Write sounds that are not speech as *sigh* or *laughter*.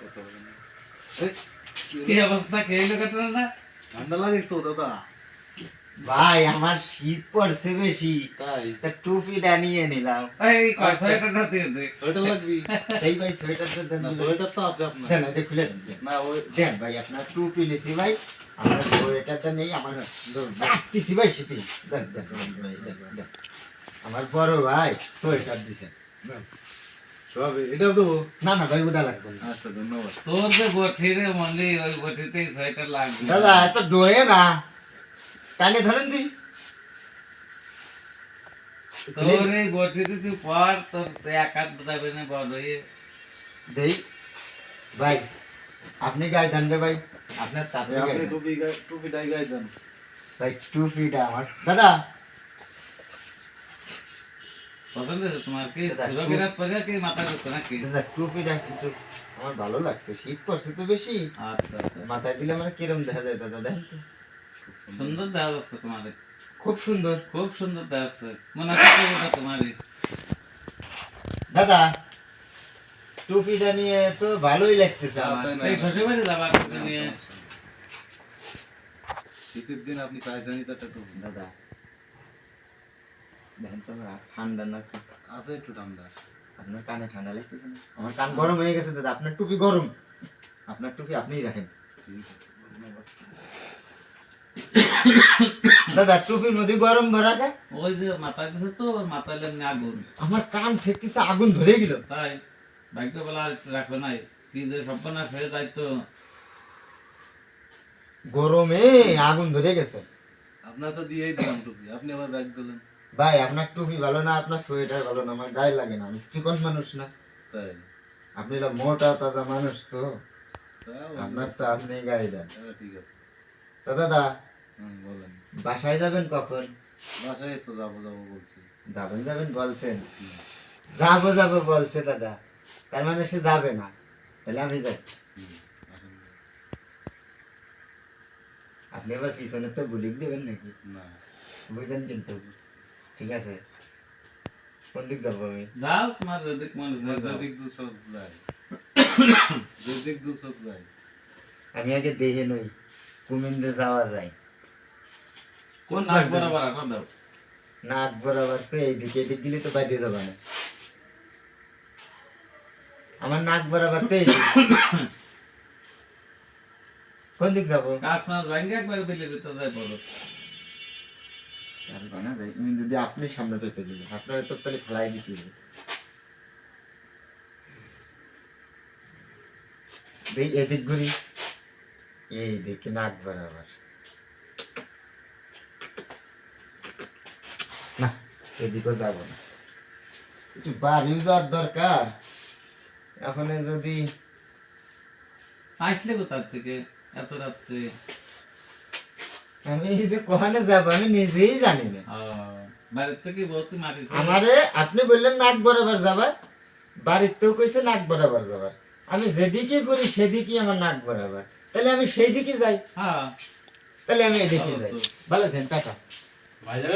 কথা বলেন না। কি অবস্থা? কে লোকটা না ঠান্ডা লাগে তো দাদা। ভাই আমার শীত পড়ছে বেশি। তাই? তা টুপিটা নিয়ে নিলাম। এই। দিয়ে দে। সোয়েটার লাগবি? এই ভাই সোয়েটার তো দেন সোয়েটার তো আছে আপনার। দেন এটা খুলে দেন দেন। না ওই দেন ভাই আপনার টুপি নিছি ভাই। আমার সোয়েটারটা নেই আমার রাখতেছি ভাই শীতে দেন দেন দেন ভাই, দেন, দেন। আমার বড় ভাই সোয়েটার দিছে। সব এটাও দেবো না না ভাই ওটা লাগবে না আচ্ছা ধন্যবাদ তোর যে বঠি রে মন্দি ওই বঠিতেই সোয়েটার লাগবে দাদা এত ডোয়ে না টানে ধরেন দি তোর এই বঠিতে তুই পর তোর এক হাত যাবে না বড় হয়ে দেই ভাই আপনি গায়ে দেন রে ভাই আপনার তাপে এই আপনি গায়ে দেন। টুপি গায়ে- টুপিটাই গায়ে দেন ভাই টুপিটা আমার দাদা পছন্দ হয়েছে তোমার কি? দাদা, সুরো পরে কি মাথা করছে নাকি? টুপিটা কিন্তু আমার ভালো লাগছে। শীত পড়ছে তো বেশি। আচ্ছা আচ্ছা। মাথায় দিলে আমার কিরম দেখা যায় দাদা দেখেন তো। সুন্দর দেখা যাচ্ছে তোমার খুব সুন্দর। খুব সুন্দর দেখা যাচ্ছে। মনে হচ্ছে এটা তোমারই? দাদা টুপিটা নিয়ে তো ভালোই লাগতেছে আমার। এই শ্বশুর বাড়ি যাবার নিয়ে? শীতের দিন আপনি চাইছেনই তো একটা টুপি। দাদা দেখেন তো আমার ঠান্ডা না আছে একটু ঠান্ডা। আপনার কানে ঠান্ডা লাগতেছে না? আমার কান গরম হয়ে গেছে দাদা আপনার টুপি গরম। আপনার টুপি আপনিই রাখেন। দাদা টুপির মধ্যে গরম ভরা ওই যে মাথায় দিছে তো মাথায় এমনি আগুন। আমার কান ঠেকতেছে আগুন ধরে গেল। তাই বাইকটা বলা আর একটু রাখো নাই যে সর্বনাশ হয়ে যায় তো। গরমে আগুন ধরে গেছে। আপনার তো দিয়েই দিলাম টুপি আপনি আবার ব্যাগ দিলেন। ভাই আপনার টুপি ভালো না আপনার সোয়েটার ভালো না আমার গায়ে লাগে না আমি চিকন মানুষ না। তাই? আপনি মোটা তাজা মানুষ তো। আপনার তো আপনি গায়ে দেন। ঠিক আছে। তো দাদা বলেন। বাসায় যাবেন কখন? বাসায় তো যাব যাব বলছি। যাবেন যাবেন বলছেন। যাব যাব বলছে দাদা। তার মানে সে যাবে না। তাহলে আমি যাই। আপনি আবার পিছনে তো বুলিক দেবেন নাকি? না। বুঝেন কিন্তু। ঠিক আছে? কোন দিক যাব আমি? যাও তোমার যেদিক মনে যেদিক দু চোখ যায়। *coughs* যেদিক দু চোখ যায়। আমি আগে দেখে নই কুমিন্দে যাওয়া যায়। কোন নাচ বরাবর আটা দাও। নাক বরাবর তো এইদিকে এদিক গেলে তো বাইরে যাবে না। আমার নাক বরাবর তো এইদিক। *coughs* কোন দিক যাব? কাজ মাছ ভাঙ্গে একবার বিলের ভিতরে যায় বলো। না যদি আপনি সামনে পেছে দিলে আপনার তো তাহলে ফেলাই দিতে হবে। এই এদিক ঘুরি। এই দিকে নাক বরাবর। না, এদিকেও যাব না। একটু বাড়িও যাওয়ার দরকার। এখন যদি আসলে কোথার থেকে? এত রাত্রে। আমি এই যে কোহানে যাব আমি নিজেই জানি না। বাড়ির থেকে বহুত মারিছে আমারে আপনি বললেন নাক বরাবর যাবার বাড়িতেও কইছে নাক বরাবর যাবার আমি যেদিকে করি সেদিকে আমার নাক বরাবর। তাহলে আমি সেই দিকে যাই। হ্যাঁ। তাহলে আমি এদিকে যাই। তো। ভালো থাকেন টাটা।